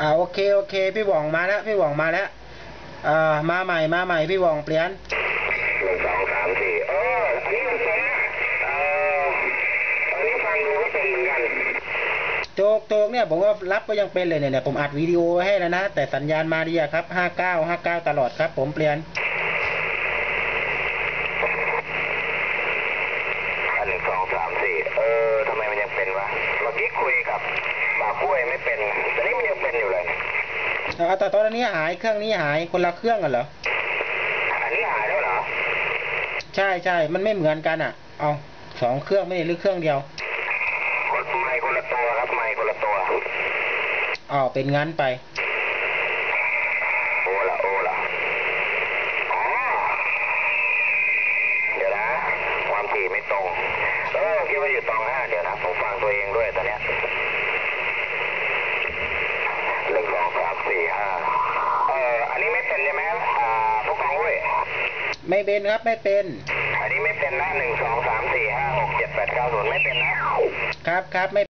อ่าโอเคโอเค พี่หว่องมาแล้ว พี่หว่องมาแล้วอ่ามาใหม่มาใหม่พี่หว่องเปลี่ยนหนึ่งสองสามสี่เอออันนี้มันเป็นนะเอออันนี้ฟังดูก็เป็นเหมือนกันโจกโจกเนี่ยผมว่ารับก็ยังเป็นเลยเนี่ยเนี่ยผมอัดวิดีโอไว้ให้แล้วนะ แต่สัญญาณมาดีอะครับห้าเก้าห้าเก้าตลอดครับ ผมเปลี่ยนอันหนึ่งสองสามสี่เออทำไมมันยังเป็นวะเมื่อกี้คุยกับบ่าวกล้วยไม่เป็นแต่นี่มันยัง เป็นอยู่เลยเอาแต่ตอนนี้หายเครื่องนี้หายคนละเครื่องกันเหรอ อันนี้หายแล้วเหรอ ใช่ใช่ มันไม่เหมือนกันอะ เอาสองเครื่องไม่ได้หรือเครื่องเดียว คนไมค์คนละตัวครับไมค์คนละตัวอ๋อเป็นงั้นไปโอละโอละอ๋อเดี๋ยวนะ ความถี่ไม่ตรง เออคิดว่าอยู่ตรงห้าเดี๋ยวนะผมฟังตัวเองด้วยตอนเนี้ยหนึ่งสองสามสี่ห้าเอออันนี้ไม่เป็นใช่ไหมอ่าผู้กองเว้ย ไม่เป็นครับไม่เป็น อันนี้ไม่เป็นนะหนึ่งสองสามสี่ห้าหกเจ็ดแปดเก้าศูนย์ไม่เป็นนะครับครับไม่